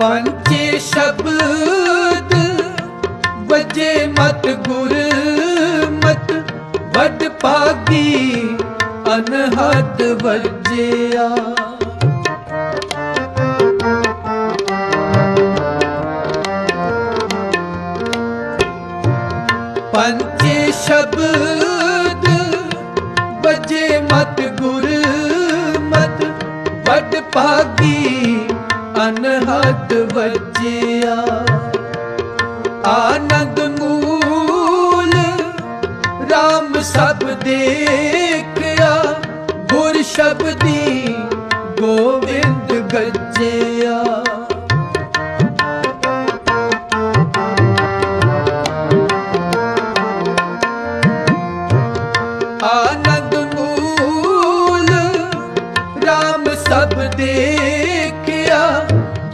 ਪੰਚੇ ਸ਼ਬਦ, ਵਜੇ ਮਤ ਗੁਰ ਮਤ ਵੱਡ ਪਾਗੀ ਅਨਹਦ ਵਜਿਆ ਪੰਚੇ ਸ਼ਬਦ, ਵਜੇ ਮਤ ਗੁਰ ਮਤ ਵੱਡ ਭਾਗੀ ਅਨਹਦ ਵਜਿਆ। ਆਨੰਦ ਮੂਲ ਰਾਮ ਸਭ ਦੇਖਿਆ। ਗੁਰ ਸ਼ਬਦੀ ਗੋਵਿੰਦ ਗੱਜਿਆ। ਆਨੰਦ ਮੂਲ RAM ਸਭ ਦੇਖਿਆ।